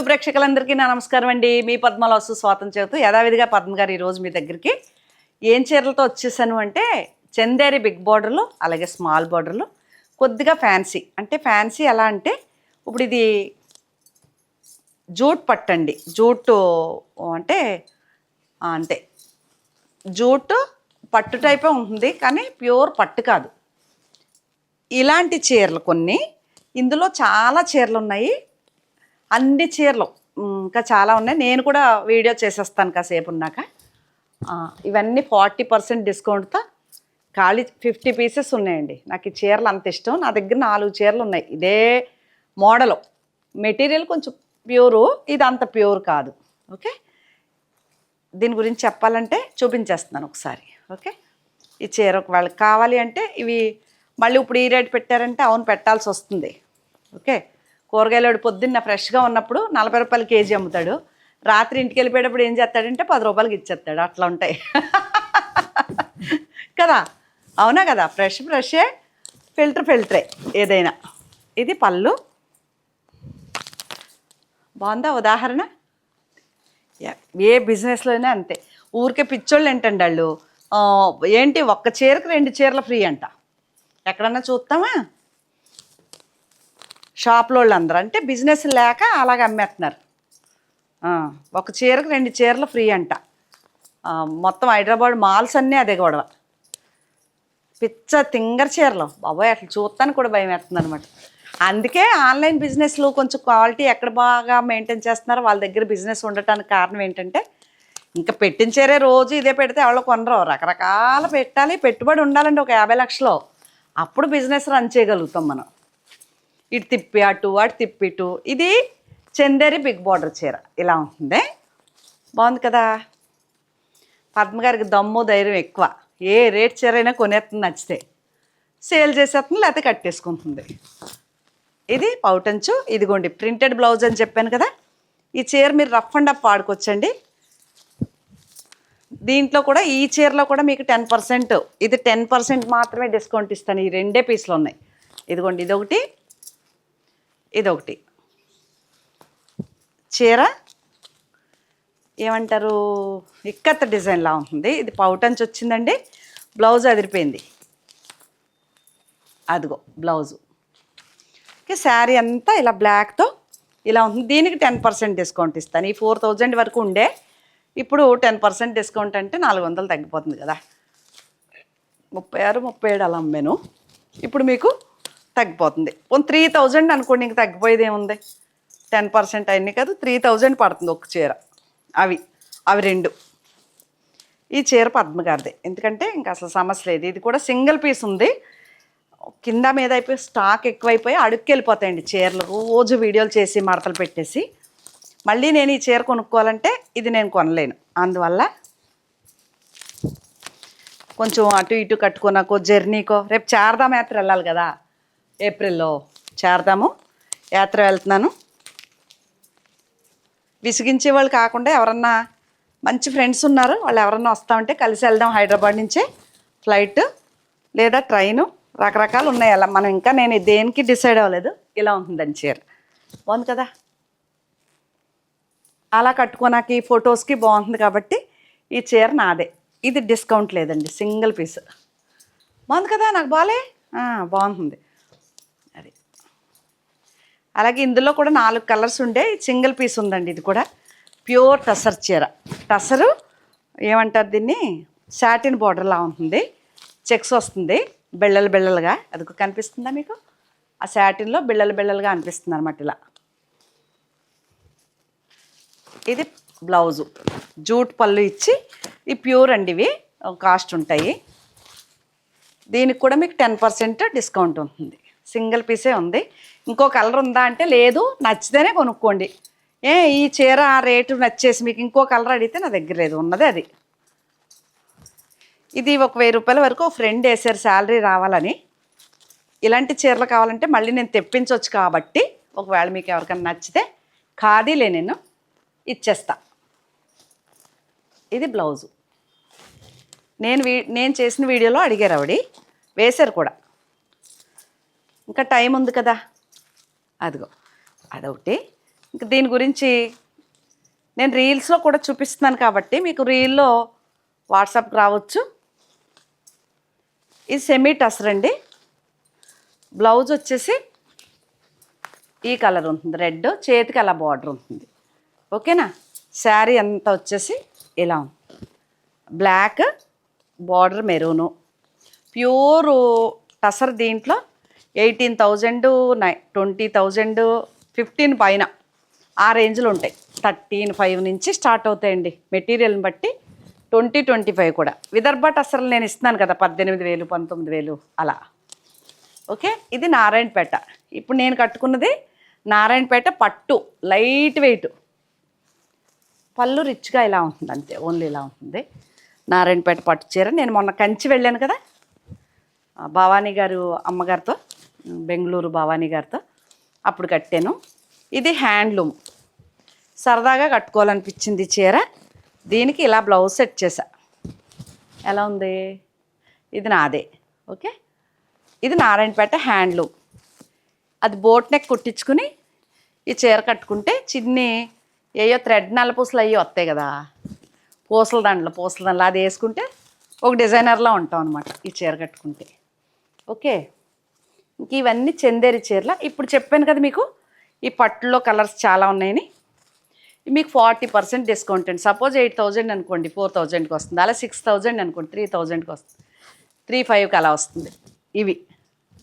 YouTube ప్రేక్షకులందరికీ నా నమస్కారం అండి. మీ పద్మలాసు స్వాతం చేతూ. యథావిధిగా పద్మ గారు ఈరోజు మీ దగ్గరికి. ఏం చీరలతో వచ్చేసాను అంటే చందేరి బిగ్ బార్డర్లు అలాగే స్మాల్ బార్డర్లు. కొద్దిగా ఫ్యాన్సీ. అంటే ఫ్యాన్సీ ఎలా అంటే ఇప్పుడు ఇది జూట్ పట్టండి. జూట్ అంటే అంటే జూట్ పట్టు టైపే ఉంటుంది కానీ ప్యూర్ పట్టు కాదు. ఇలాంటి చీరలు కొన్ని. ఇందులో చాలా చీరలు ఉన్నాయి. అన్ని చీరలు ఇంకా చాలా ఉన్నాయి. నేను కూడా వీడియో చేసేస్తాను కాసేపు ఉన్నాక. ఇవన్నీ ఫార్టీ పర్సెంట్ డిస్కౌంట్తో ఖాళీ ఫిఫ్టీ పీసెస్ ఉన్నాయండి. నాకు ఈ చీరలు అంత ఇష్టం. నా దగ్గర నాలుగు చీరలు ఉన్నాయి. ఇదే మోడలు. మెటీరియల్ కొంచెం ప్యూరు. ఇది అంత ప్యూర్ కాదు. ఓకే? దీని గురించి చెప్పాలంటే చూపించేస్తున్నాను ఒకసారి. ఓకే? ఈ చీర వాళ్ళకి కావాలి అంటే ఇవి మళ్ళీ ఇప్పుడు ఈ రేట్ పెట్టారంటే అవును పెట్టాల్సి వస్తుంది. ఓకే? కూరగాయలు పొద్దున్న ఫ్రెష్గా ఉన్నప్పుడు నలభై రూపాయలు కేజీ అమ్ముతాడు. రాత్రి ఇంటికి వెళ్ళిపోయేటప్పుడు ఏం చేస్తాడంటే పది రూపాయలకి ఇచ్చేస్తాడు. అట్లా ఉంటాయి. కదా? అవునా కదా? ఫ్రెష్ ఫ్రెషే ఫిల్టర్ ఫిల్టరే ఏదైనా. ఇది పళ్ళు. బాగుందా ఉదాహరణ? యా, ఏ బిజినెస్లోనే అంతే. ఊరికే పిచ్చోళ్ళు ఏంటండి వాళ్ళు? ఏంటి ఒక్క చీరకు రెండు చీరలు ఫ్రీ అంట. ఎక్కడన్నా చూస్తామా? షాప్లో వాళ్ళు అంటే బిజినెస్ లేక అలాగ అమ్మేస్తున్నారు. ఒక చీరకు రెండు చీరలు ఫ్రీ అంట. మొత్తం హైదరాబాద్ మాల్స్ అన్నీ అదే గొడవ. పిచ్చ తింగర చీరలు. బాబాయ్ అట్లా చూస్తాను కూడా భయం వేస్తుంది అనమాట అందుకే ఆన్లైన్ బిజినెస్లు కొంచెం క్వాలిటీ ఎక్కడ బాగా మెయింటైన్ చేస్తున్నారో వాళ్ళ దగ్గర బిజినెస్ ఉండటానికి కారణం ఏంటంటే ఇంకా పెట్టిన చీరే రోజు ఇదే పెడితే ఎవరో కొనరు. రకరకాల పెట్టాలి. పెట్టుబడి ఉండాలండి ఒక యాభై లక్షలు. అప్పుడు బిజినెస్ రన్ చేయగలుగుతాం మనం. ఇటు తిప్పి అటు అటు తిప్పి ఇటు. ఇది చందేరి బిగ్ బార్డర్ చీర. ఇలా ఉంటుంది. బాగుంది కదా? పద్మ గారికి దమ్ము ధైర్యం ఎక్కువ. ఏ రేట్ చీర అయినా కొనేస్తుంది నచ్చితే. సేల్ చేసేస్తుంది లేకపోతే కట్టేసుకుంటుంది. ఇది పౌటంచు. ఇదిగోండి ప్రింటెడ్ బ్లౌజ్ అని చెప్పాను కదా? ఈ చీర మీరు రఫ్ అండ్ అప్ వాడుకోవచ్చండి. దీంట్లో కూడా ఈ చీరలో కూడా మీకు టెన్ పర్సెంట్ ఇది టెన్ పర్సెంట్ మాత్రమే డిస్కౌంట్ ఇస్తాను. ఈ రెండే పీసులు ఉన్నాయి. ఇదిగోండి ఇదొకటి. ఇదొకటి. చీర ఏమంటారు ఇక్కత్త డిజైన్లా ఉంటుంది. ఇది పౌటంచి వచ్చిందండి. బ్లౌజ్ అదిరిపోయింది. అదిగో బ్లౌజు. శారీ అంతా ఇలా బ్లాక్తో ఇలా ఉంటుంది. దీనికి టెన్ పర్సెంట్ డిస్కౌంట్ ఇస్తాను. ఈ ఫోర్ థౌజండ్ వరకు ఉండే. ఇప్పుడు టెన్ పర్సెంట్ డిస్కౌంట్ అంటే నాలుగు వందలు తగ్గిపోతుంది కదా. ముప్పై ఆరు ముప్పై ఏడు అలా అమ్మాను. ఇప్పుడు మీకు తగ్గిపోతుంది. పోనీ త్రీ థౌజండ్ అనుకోండి ఇంక తగ్గిపోయేది ఏముంది? టెన్ పర్సెంట్ అయింది కాదు త్రీ థౌజండ్ పడుతుంది ఒక చీర. అవి అవి రెండు. ఈ చీర పద్మ గారిదే. ఎందుకంటే ఇంకా అసలు సమస్య లేదు. ఇది కూడా సింగిల్ పీస్ ఉంది. కింద మీద అయిపోయి స్టాక్ ఎక్కువైపోయి అడుక్కెళ్ళిపోతాయండి చీరలు. రోజు వీడియోలు చేసి మడతలు పెట్టేసి. మళ్ళీ నేను ఈ చీర కొనుక్కోవాలంటే ఇది నేను కొనలేను. అందువల్ల కొంచెం అటు ఇటు కట్టుకున్నాకో జర్నీకో రేపు చారదాం యాత్ర వెళ్ళాలి కదా. ఏప్రిల్లో చేరదాము యాత్ర వెళ్తున్నాను. విసిగించే వాళ్ళు కాకుండా ఎవరన్నా మంచి ఫ్రెండ్స్ ఉన్నారు వాళ్ళు ఎవరన్నా వస్తామంటే కలిసి వెళ్దాం హైదరాబాద్ నుంచే. ఫ్లైట్ లేదా ట్రైను రకరకాలు ఉన్నాయి. అలా మనం ఇంకా నేను దేనికి డిసైడ్ అవ్వలేదు. ఇలా ఉంటుందని చీర. బాగుంది కదా? అలా కట్టుకోనాకి ఈ ఫొటోస్కి బాగుంటుంది కాబట్టి ఈ చీర నాదే. ఇది డిస్కౌంట్ లేదండి. Single piece. బాగుంది కదా? నాకు బాలే? బాగుంటుంది అలాగే ఇందులో కూడా నాలుగు కలర్స్ ఉండే సింగిల్ పీస్ ఉందండి ఇది కూడా. ప్యూర్ టసర్ చీర. టసరు ఏమంటారు దీన్ని? సాటిన్ బార్డర్లా ఉంటుంది. చెక్స్ వస్తుంది. బిళ్ళలు బిళ్ళలుగా. అది కనిపిస్తుందా మీకు? ఆ సాటిన్లో బిళ్ళలు బిళ్ళలుగా అనిపిస్తుంది అనమాట ఇలా. ఇది బ్లౌజు. జూట్ పళ్ళు ఇచ్చి ఈ ప్యూర్ అండి ఇవి. కాస్ట్ ఉంటాయి. దీనికి కూడా మీకు టెన్ పర్సెంట్ డిస్కౌంట్ ఉంటుంది. సింగిల్ పీసే ఉంది. ఇంకో కలర్ ఉందా అంటే లేదు నచ్చితేనే కొనుక్కోండి. ఏ ఈ చీర ఆ రేటు నచ్చేసి మీకు ఇంకో కలర్ అడిగితే నా దగ్గర లేదు ఉన్నది అది. ఇది ఒక వెయ్యి రూపాయల వరకు ఫ్రెండ్ వేసారు శాలరీ రావాలని. ఇలాంటి చీరలు కావాలంటే మళ్ళీ నేను తెప్పించవచ్చు కాబట్టి ఒకవేళ మీకు ఎవరికైనా నచ్చితే ఖాదీలే నేను ఇచ్చేస్తా. ఇది బ్లౌజు. నేను వీ నేను చేసిన వీడియోలో అడిగారు ఆవిడ వేశారు కూడా. ఇంకా టైం ఉంది కదా. అదిగో అదొకటి. ఇంకా దీని గురించి నేను రీల్స్లో కూడా చూపిస్తున్నాను కాబట్టి మీకు రీల్లో వాట్సాప్కి రావచ్చు. ఇది సెమీ టసర్ అండి. బ్లౌజ్ వచ్చేసి ఈ కలర్ ఉంటుంది రెడ్. చేతికి అలా బార్డర్ ఉంటుంది. ఓకేనా? శారీ అంతా వచ్చేసి ఇలా ఉంది. Black border maroon. Pure tussar దీంట్లో ఎయిటీన్ థౌజండ్ నై ట్వంటీ థౌజండ్ ఫిఫ్టీన్ పైన. ఆ రేంజ్లో ఉంటాయి. థర్టీన్ ఫైవ్ నుంచి స్టార్ట్ అవుతాయండి మెటీరియల్ని బట్టి. ట్వంటీ ట్వంటీ ఫైవ్ కూడా. విదర్భ టసర్లు నేను ఇస్తున్నాను కదా పద్దెనిమిది వేలు పంతొమ్మిది వేలు అలా. ఓకే? ఇది నారాయణపేట. ఇప్పుడు నేను కట్టుకున్నది నారాయణపేట పట్టు లైట్ వెయిట్. పళ్ళు రిచ్గా ఇలా ఉంటుంది అంతే ఓన్లీ ఇలా ఉంటుంది. నారాయణపేట పట్టు చీర. నేను మొన్న కంచి వెళ్ళాను కదా భవానీ గారు అమ్మగారితో. బెంగళూరు భవానీ గారితో అప్పుడు కట్టాను. ఇది హ్యాండ్లూమ్. సరదాగా కట్టుకోవాలనిపించింది చీర. దీనికి ఇలా బ్లౌజ్ సెట్ చేసా ఎలా ఉంది? ఇది నాదే. ఓకే? ఇది నారాయణపేట హ్యాండ్లూమ్. అది బోట్ నెక్ కుట్టించుకుని ఈ చీర కట్టుకుంటే చిన్ని ఏయో థ్రెడ్ నల్ల పూసలు అయ్యి వస్తాయి కదా. పూసల దండలు పూసల దండలు అది వేసుకుంటే ఒక డిజైనర్లా ఉంటాం అనమాట ఈ చీర కట్టుకుంటే. ఓకే? ఇంక ఇవన్నీ చందేరి చీరల. ఇప్పుడు చెప్పాను కదా మీకు ఈ పట్టులో కలర్స్ చాలా ఉన్నాయని. మీకు ఫార్టీ పర్సెంట్ డిస్కౌంట్ అండి. సపోజ్ ఎయిట్ థౌజండ్ అనుకోండి ఫోర్ థౌజండ్కి వస్తుంది. అలా సిక్స్ థౌజండ్ అనుకోండి త్రీ థౌజండ్కి వస్తుంది. త్రీ ఫైవ్కి అలా వస్తుంది. ఇవి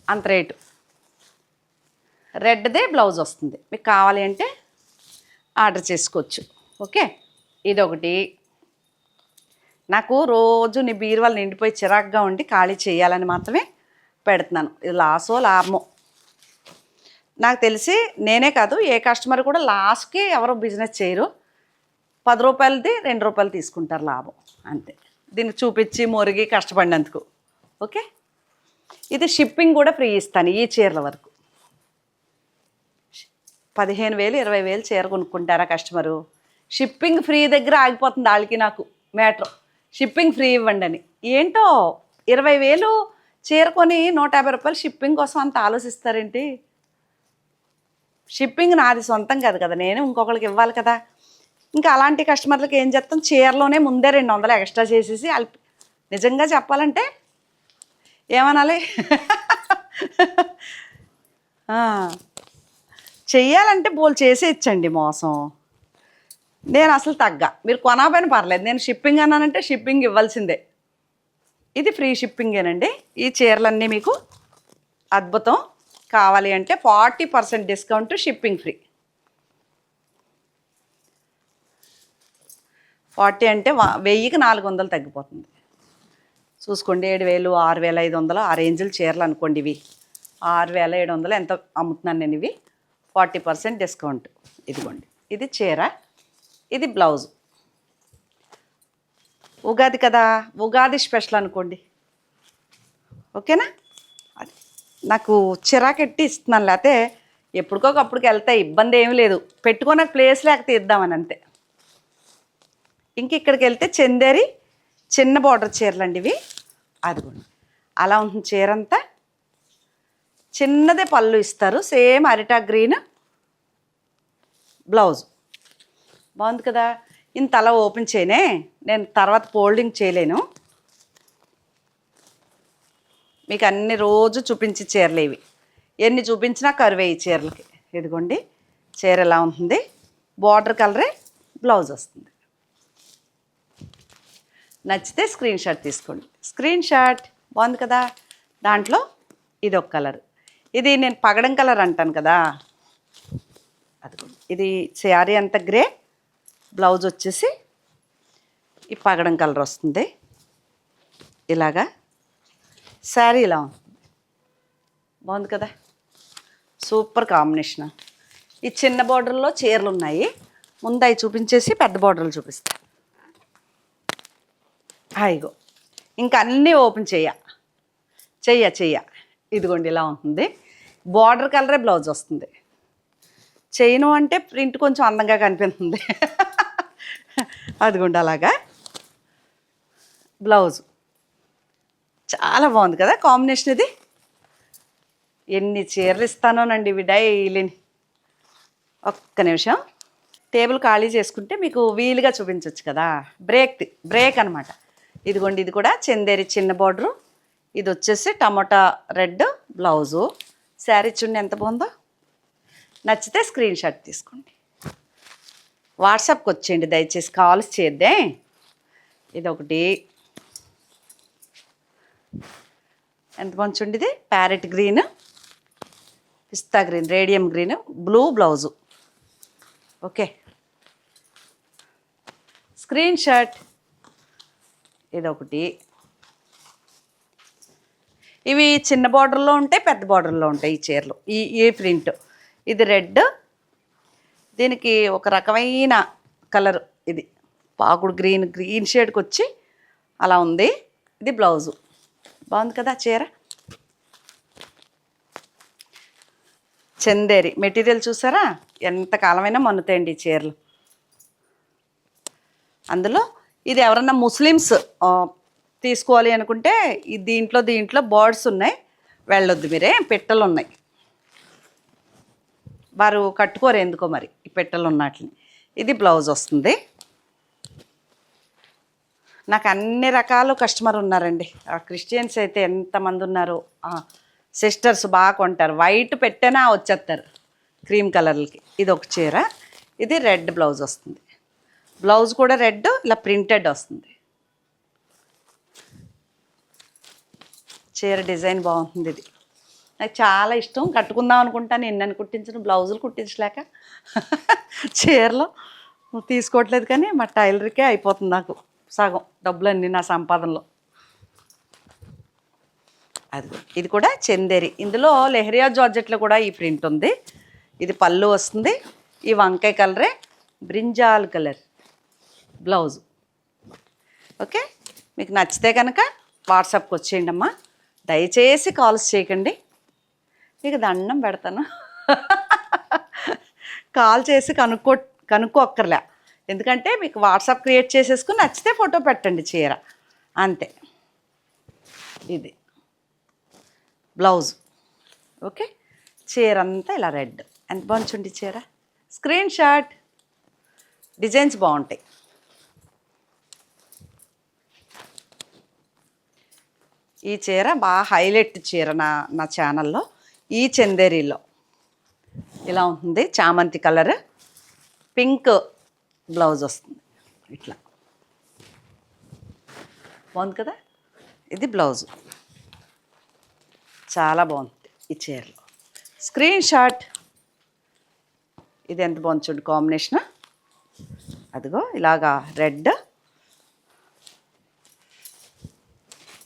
అంత రేటు. రెడ్దే బ్లౌజ్ వస్తుంది. మీకు కావాలి అంటే ఆర్డర్ చేసుకోవచ్చు. ఓకే? ఇదొకటి. నాకు రోజు నీ బీరువాలు నిండిపోయి చిరాగ్గా ఉండి ఖాళీ చేయాలని మాత్రమే పెడుతున్నాను. ఇది లాసో లాభమో. నాకు తెలిసి నేనే కాదు ఏ కస్టమర్ కూడా లాస్ట్కి ఎవరు బిజినెస్ చేయరు. పది రూపాయలది రెండు రూపాయలు తీసుకుంటారు లాభం అంతే. దీన్ని చూపించి మురిగి కష్టపడినందుకు. ఓకే? ఇది షిప్పింగ్ కూడా ఫ్రీ ఇస్తాను ఈ చీరల వరకు. పదిహేను వేలు ఇరవై వేలు చీర కొనుక్కుంటారా కస్టమరు? షిప్పింగ్ ఫ్రీ దగ్గర ఆగిపోతుంది వాళ్ళకి నాకు మ్యాటర్. షిప్పింగ్ ఫ్రీ ఇవ్వండి అని. ఏంటో? ఇరవై వేలు చీర కొని నూట యాభై రూపాయలు షిప్పింగ్ కోసం అంత ఆలోచిస్తారేంటి? షిప్పింగ్ నాది సొంతం కాదు కదా నేను ఇంకొకరికి ఇవ్వాలి కదా. ఇంకా అలాంటి కస్టమర్లకు ఏం చేస్తాం? చీరలోనే ముందే రెండు వందలు ఎక్స్ట్రా చేసేసి నిజంగా చెప్పాలంటే ఏమనాలి? చెయ్యాలంటే బోల్ చేసే ఇచ్చండి మోసం. నేను అసలు తగ్గ. మీరు కొనబోయిన పర్లేదు నేను షిప్పింగ్ అన్నానంటే షిప్పింగ్ ఇవ్వాల్సిందే. ఇది ఫ్రీ షిప్పింగేనండి. ఈ చీరలన్నీ మీకు అద్భుతం. కావాలి అంటే forty percent discount shipping free. Forty అంటే వెయ్యికి నాలుగు వందలు తగ్గిపోతుంది. చూసుకోండి ఏడు వేలు ఆరు వేల ఐదు వందలు ఆ రేంజ్లు చీరలు అనుకోండి ఇవి. ఆరు వేల ఏడు వందలు ఎంత అమ్ముతున్నాను నేను ఇవి? Forty percent discount. ఇదిగోండి. ఇది చీర ఇది బ్లౌజ్. ఉగాది కదా ఉగాది స్పెషల్ అనుకోండి. ఓకేనా? అది నాకు చిరాకెట్టి ఇస్తున్నాను లేకపోతే ఎప్పటికోకప్పటికి వెళ్తే ఇబ్బంది ఏమి లేదు. పెట్టుకున్న ప్లేస్ లేక తీద్దామని అంతే. ఇంక ఇక్కడికి వెళ్తే చందేరి చిన్న బార్డర్ చీరలు అండి ఇవి. అదిగోండి. అలా ఉంటుంది చీర అంతా చిన్నదే పళ్ళు ఇస్తారు సేమ్ అరిటా గ్రీన్ బ్లౌజ్. బాగుంది కదా? ఇంత అలా ఓపెన్ చేయనే నేను తర్వాత ఫోల్డింగ్ చేయలేను. మీకు అన్ని రోజు చూపించి చీరలు ఇవి. ఎన్ని చూపించినా కరువే ఈ చీరలకి. ఇదిగోండి చీర ఎలా ఉంటుంది? బార్డర్ కలరే బ్లౌజ్ వస్తుంది. నచ్చితే స్క్రీన్ షాట్ తీసుకోండి. స్క్రీన్ షాట్ బాగుంది కదా? దాంట్లో ఇది ఒక కలర్. ఇది నేను పగడం కలర్ అంటాను కదా? అది ఇది శారీ అంత గ్రే బ్లౌజ్ వచ్చేసి ఈ పగడం కలర్ వస్తుంది. ఇలాగా శారీ ఇలా ఉంటుంది బాగుంది కదా? Super combination. ఈ చిన్న బార్డర్లో చీరలు ఉన్నాయి. ముందు అవి చూపించేసి పెద్ద బార్డర్లు చూపిస్తా. హాయిగో ఇంకా అన్నీ ఓపెన్ చెయ్య. చెయ్య చెయ్య. ఇదిగోండి ఇలా ఉంటుంది. బార్డర్ కలరే బ్లౌజ్ వస్తుంది. చేయను అంటే ప్రింట్ కొంచెం అందంగా కనిపిస్తుంది. అదిగోండి అలాగా. బ్లౌజ్. చాలా బాగుంది కదా కాంబినేషన్ ఇది? ఎన్ని చీరలు ఇస్తానోనండి ఇవి డైలీని ఒక్క నిమిషం. టేబుల్ ఖాళీ చేసుకుంటే మీకు వీలుగా చూపించవచ్చు కదా. బ్రేక్ బ్రేక్ అనమాట ఇదిగోండి ఇది కూడా చందేరి చిన్న బార్డరు. ఇది వచ్చేసి tomato red blouse. Sari chunni ఎంత బాగుందో. నచ్చితే స్క్రీన్ షాట్ తీసుకోండి. వాట్సాప్కి వచ్చేయండి దయచేసి కాల్స్ చేద్దే. ఇది ఒకటి ఎంత మంచి ఉండేది parrot green pista green radium green blue blouse okay. Screenshot ఇదొకటి. ఇవి చిన్న బార్డర్లో ఉంటాయి పెద్ద బార్డర్లో ఉంటాయి ఈ చీరలు. ఈ ఈ ప్రింట్ ఇది రెడ్. దీనికి ఒక రకమైన కలర్ ఇది. పాకుడు గ్రీన్ గ్రీన్ షేడ్కి వచ్చి అలా ఉంది. ఇది బ్లౌజు. బాగుంది కదా చీర? చందేరి. మెటీరియల్ చూసారా? ఎంత కాలమైనా మన్నుతాయండి ఈ చీరలు. అందులో ఇది ఎవరన్నా ముస్లిమ్స్ తీసుకోవాలి అనుకుంటే ఈ దీంట్లో దీంట్లో బర్డ్స్ ఉన్నాయి. వెళ్ళొద్దు మీరే. పెట్టలు ఉన్నాయి వారు కట్టుకోరు ఎందుకో మరి ఈ పెట్టెలు ఉన్నట్లని ఇది బ్లౌజ్ వస్తుంది. నాకు అన్ని రకాలు కస్టమర్ ఉన్నారండి. ఆ క్రిస్టియన్స్ అయితే ఎంతమంది ఉన్నారో సిస్టర్స్ బాగా కొంటారు. వైట్ పెట్టేనా వచ్చేస్తారు క్రీమ్ కలర్లకి. ఇది ఒక చీర ఇది రెడ్ బ్లౌజ్ వస్తుంది. బ్లౌజ్ కూడా రెడ్ ఇలా ప్రింటెడ్ వస్తుంది. చీర డిజైన్ బాగుంటుంది ఇది. నాకు చాలా ఇష్టం. కట్టుకుందాం అనుకుంటాను. ఎన్నని కుట్టించిన బ్లౌజులు కుట్టించలేక చీరలు తీసుకోవట్లేదు కానీ మా టైలర్కే అయిపోతుంది నాకు సగం డబ్బులన్నీ నా సంపాదనలో. అది ఇది కూడా చందేరి. ఇందులో లెహరియా జార్జెట్లో కూడా ఈ ప్రింట్ ఉంది. ఇది పళ్ళు వస్తుంది. ఈ వంకాయ కలరే బ్రింజాల్ కలర్ బ్లౌజ్. ఓకే? మీకు నచ్చితే కనుక వాట్సాప్కి వచ్చేయండి అమ్మా దయచేసి కాల్స్ చేయకండి. మీకు దండం పెడతాను. కాల్ చేసి కనుక్కో కనుక్కోక్కర్లే ఎందుకంటే మీకు వాట్సాప్ క్రియేట్ చేసేసుకుని నచ్చితే ఫోటో పెట్టండి చీర. అంతే. ఇది. బ్లౌజ్. ఓకే? చీర అంతా ఇలా రెడ్. ఎంత బాగుంటుంది చీర? Screen shot. డిజైన్స్ బాగుంటాయి. ఈ చీర బాగా హైలైట్ చీర నా నా ఛానల్లో. ఈ చందేరీలో. ఇలా ఉంటుంది. చామంతి కలర్. పింక్ బ్లౌజ్ వస్తుంది. ఇట్లా. బాగుంది కదా? ఇది బ్లౌజ్. చాలా బాగుంది ఈ చీరలో. Screenshot. ఇది ఎంత బాగుంది చూడు కాంబినేషన్. అదిగో ఇలాగా రెడ్.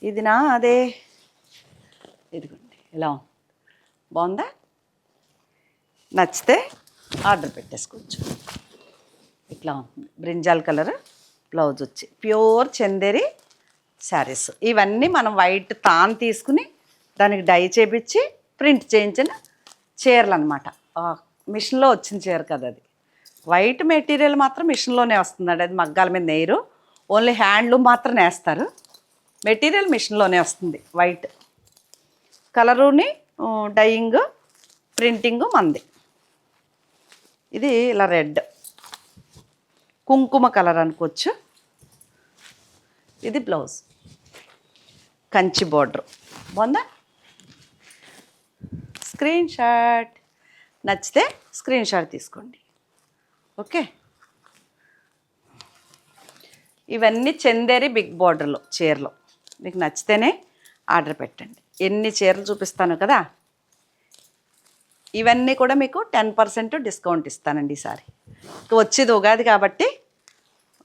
ఇది నా అదే. ఇదిగోండి ఇలా ఉంది. బాగుందా? నచ్చితే ఆర్డర్ పెట్టేసుకోవచ్చు. ఇట్లా ఉంటుంది బ్రింజాల్ కలర్ బ్లౌజ్ వచ్చి ప్యూర్ చందేరి శారీస్. ఇవన్నీ మనం వైట్ తాన్ తీసుకుని దానికి డై చేపించి ప్రింట్ చేయించిన చీరలు అనమాట మిషన్లో వచ్చిన చీర కదా అది. వైట్ మెటీరియల్ మాత్రం మిషన్లోనే వస్తుందండి అది మగ్గాల మీద నేయరు. ఓన్లీ హ్యాండ్లూమ్ మాత్రం నేస్తారు. మెటీరియల్ మిషన్లోనే వస్తుంది వైట్. కలరుని డయింగ్ ప్రింటింగ్ మంది. ఇది ఇలా రెడ్. కుంకుమ కలర్ అనుకోవచ్చు. ఇది బ్లౌజ్. కంచి బోర్డర్. బాగుందా? Screenshot. నచ్చితే స్క్రీన్ షాట్ తీసుకోండి. ఓకే? ఇవన్నీ చందేరి బిగ్ బార్డర్లో చీరలు. మీకు నచ్చితేనే ఆర్డర్ పెట్టండి. ఎన్ని చీరలు చూపిస్తాను కదా? ఇవన్నీ కూడా మీకు టెన్ పర్సెంట్ డిస్కౌంట్ ఇస్తానండి ఈసారి వచ్చేది ఉగాది కాబట్టి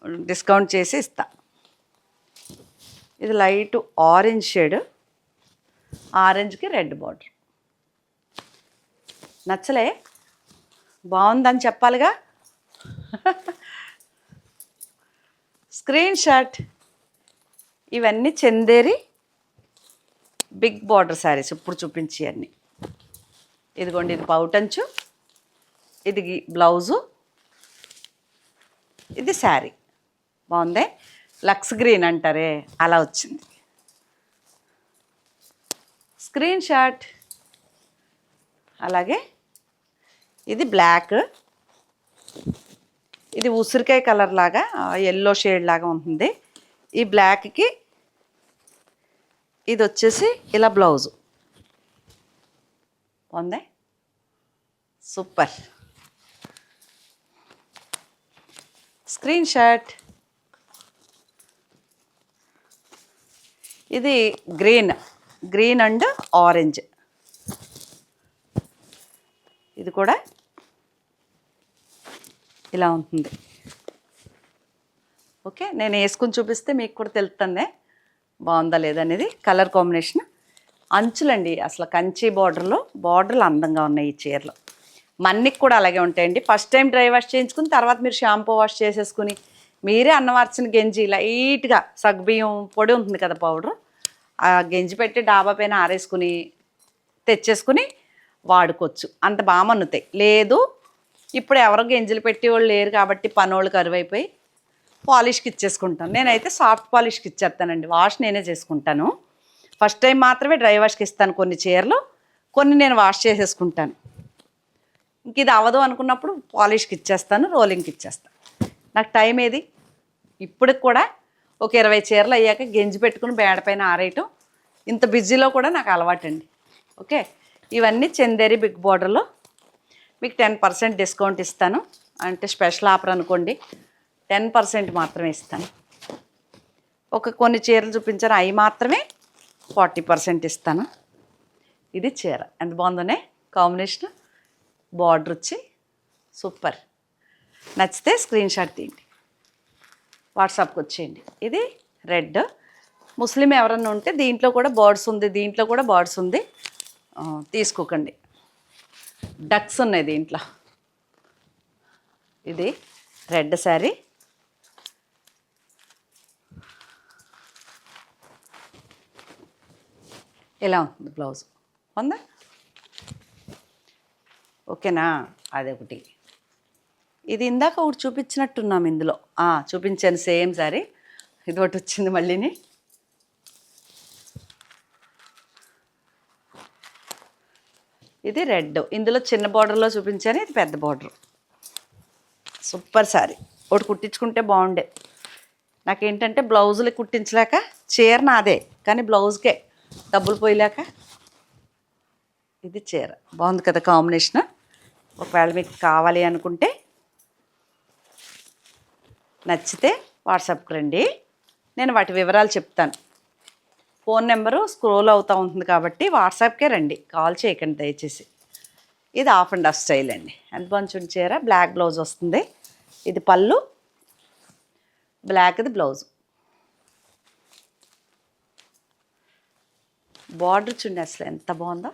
డిస్కౌంట్ చేసి ఇస్తా. ఇది లైట్ ఆరెంజ్ షేడ్ ఆరెంజ్కి రెడ్ బార్డర్. నచ్చలే? బాగుందని చెప్పాలిగా? Screen shot. ఇవన్నీ చందేరి బిగ్ బార్డర్ శారీస్ ఇప్పుడు చూపించి అన్నీ. ఇదిగోండి ఇది పౌటంచు ఇది బ్లౌజు ఇది శారీ. బాగుందే? లక్స్ గ్రీన్ అంటారే అలా వచ్చింది. Screenshot. అలాగే ఇది బ్లాక్. ఇది ఉసిరికాయ కలర్ లాగా ఎల్లో షేడ్ లాగా ఉంటుంది. ఈ బ్లాక్కి ఇది వచ్చేసి ఇలా బ్లౌజు. బాగుందా? సూపర్. Screenshot. ఇది గ్రీన్. Green and orange. ఇది కూడా ఇలా ఉంటుంది. ఓకే నేను వేసుకుని చూపిస్తే మీకు కూడా తెలుస్తుంది బాగుందా లేదనేది కలర్ కాంబినేషన్. అంచులండి అసలు కంచి బార్డర్లో బార్డర్లు అందంగా ఉన్నాయి ఈ చీరలు. మన్నికి కూడా అలాగే ఉంటాయండి. ఫస్ట్ టైం డ్రై వాష్ చేయించుకుని తర్వాత మీరు షాంపూ వాష్ చేసేసుకుని మీరే అన్నవార్చిన గంజి లైట్గా సగ్బియ్యం పొడి ఉంటుంది కదా పౌడర్ ఆ గంజి పెట్టి డాబా పైన ఆరేసుకుని తెచ్చేసుకుని వాడుకోవచ్చు. అంత బాగా మన్నుతాయి. లేదు ఇప్పుడు ఎవరో గంజలు పెట్టేవాళ్ళు లేరు కాబట్టి పనోళ్ళు కరువైపోయి పాలిష్కి ఇచ్చేసుకుంటాను. నేనైతే సాఫ్ట్ పాలిష్కి ఇచ్చేస్తానండి. వాష్ నేనే చేసుకుంటాను. ఫస్ట్ టైం మాత్రమే డ్రై వాష్కి ఇస్తాను కొన్ని చీరలు. కొన్ని నేను వాష్ చేసేసుకుంటాను. ఇంక ఇది అవ్వదు అనుకున్నప్పుడు పాలిష్కి ఇచ్చేస్తాను రోలింగ్కి ఇచ్చేస్తాను. నాకు టైం ఏది? ఇప్పటికి కూడా ఒక ఇరవై చీరలు అయ్యాక గెంజి పెట్టుకుని బేడ పైన ఆరేయటం ఇంత బిజీలో కూడా నాకు అలవాటండి. ఓకే? ఇవన్నీ చందేరి బిగ్ బార్డర్లో మీకు టెన్ పర్సెంట్ డిస్కౌంట్ ఇస్తాను. అంటే స్పెషల్ ఆఫర్ అనుకోండి. టెన్ పర్సెంట్ మాత్రమే ఇస్తాను. ఒక కొన్ని చీరలు చూపించారు అవి మాత్రమే ఫార్టీ పర్సెంట్ ఇస్తాను. ఇది చీర. ఎంత బాగుందనే కాంబినేషన్ బార్డర్ వచ్చి సూపర్. నచ్చితే స్క్రీన్ షాట్ తీయండి. వాట్సాప్కి వచ్చేయండి. ఇది రెడ్. ముస్లిం ఎవరన్నా ఉంటే దీంట్లో కూడా బర్డ్స్ ఉంది దీంట్లో కూడా బర్డ్స్ ఉంది. తీసుకోకండి. డక్స్ ఉన్నాయి దీంట్లో. ఇది రెడ్ శారీ. ఎలా ఉంటుంది బ్లౌజ్? ఉందా? ఓకేనా? అదొకటి. ఇది ఇందాక ఒకటి చూపించినట్టున్నాం ఇందులో. చూపించాను సేమ్ సారీ. ఇది ఒకటి వచ్చింది మళ్ళీని. ఇది రెడ్. ఇందులో చిన్న బార్డర్లో చూపించాను ఇది పెద్ద బార్డర్. Super sorry. ఒకటి కుట్టించుకుంటే బాగుండే. నాకేంటంటే బ్లౌజులు కుట్టించలేక చీర నాదే కానీ బ్లౌజ్కే. డబ్బులు పోయలేక ఇది చీర. బాగుంది కదా కాంబినేషన్. ఒకవేళ మీకు కావాలి అనుకుంటే నచ్చితే వాట్సాప్కి రండి. నేను వాటి వివరాలు చెప్తాను. ఫోన్ నెంబరు స్క్రోల్ అవుతూ ఉంటుంది కాబట్టి వాట్సాప్కే రండి. కాల్ చేయకండి దయచేసి. ఇది ఆఫ్ అండ్ ఆఫ్ స్టైల్ అండి. ఎంత బాగుంది చీర. బ్లాక్ బ్లౌజ్ వస్తుంది. ఇది పళ్ళు. బ్లాక్ది బ్లౌజ్. బార్డర్ చూడండి అసలు ఎంత బాగుందో.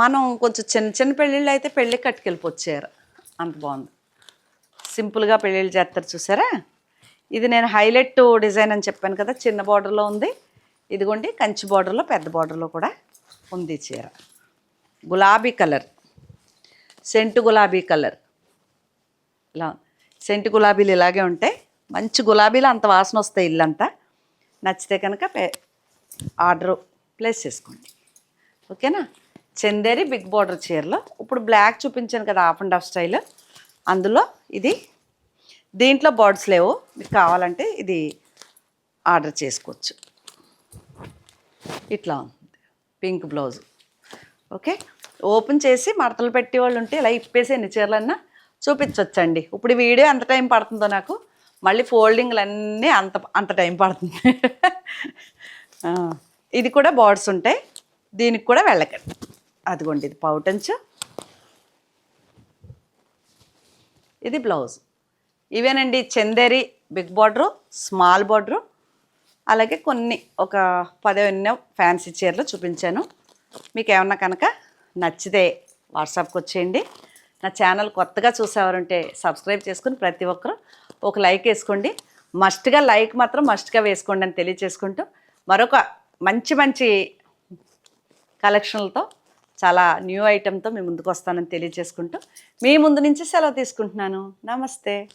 మనం కొంచెం చిన్న చిన్న పెళ్ళిళ్ళు అయితే పెళ్ళి కట్టుకెళ్ళిపోవచ్చు చీర అంత బాగుంది. సింపుల్గా పెళ్ళిళ్ళు చేస్తారు చూసారా? ఇది నేను హైలైట్ డిజైన్ అని చెప్పాను కదా చిన్న బార్డర్లో ఉంది. ఇదిగోండి కంచి బార్డర్లో పెద్ద బార్డర్లో కూడా ఉంది చీర. గులాబీ కలర్. సెంటు గులాబీ కలర్. ఇలా సెంటు గులాబీలు ఇలాగే ఉంటాయి. మంచి గులాబీలు అంత వాసన వస్తాయి ఇల్లంతా. నచ్చితే కనుక పే ఆర్డర్ ప్లేస్ చేసుకోండి. ఓకేనా? చందేరి బిగ్ బార్డర్ చీరలో ఇప్పుడు బ్లాక్ చూపించాను కదా ఆఫ్ అండ్ ఆఫ్ స్టైల్. అందులో ఇది దీంట్లో బర్డ్స్ లేవు. మీకు కావాలంటే ఇది ఆర్డర్ చేసుకోవచ్చు. ఇట్లా ఉంది. Pink blouse. ఓకే? ఓపెన్ చేసి మడతలు పెట్టే వాళ్ళు ఉంటే ఇలా ఇప్పేసి ఎన్ని చీరలన్నా చూపించవచ్చండి ఇప్పుడు వీడియో ఎంత టైం పడుతుందో నాకు. మళ్ళీ ఫోల్డింగ్లు అన్నీ అంత అంత టైం పడుతుంది. ఇది కూడా బార్డ్స్ ఉంటాయి దీనికి కూడా వెళ్ళకండి. అదిగోండి ఇది పౌటంచు ఇది బ్లౌజ్. ఇవేనండి Chanderi big border small border. అలాగే కొన్ని ఒక పదిహేను ఫ్యాన్సీ చీరలు చూపించాను. మీకు ఏమన్నా కనుక నచ్చితే వాట్సాప్కి వచ్చేయండి నా ఛానల్ కొత్తగా చూసేవారుంటే సబ్స్క్రైబ్ చేసుకుని ప్రతి ఒక్కరు ఒక లైక్ వేసుకోండి. మస్ట్గా లైక్ మాత్రం మస్ట్గా వేసుకోండి అని తెలియచేసుకుంటూ మరొక మంచి మంచి కలెక్షన్లతో చాలా న్యూ ఐటెంతో మీ ముందుకు వస్తానని తెలియజేసుకుంటూ మీ ముందు నుంచి సెలవు తీసుకుంటున్నాను. నమస్తే.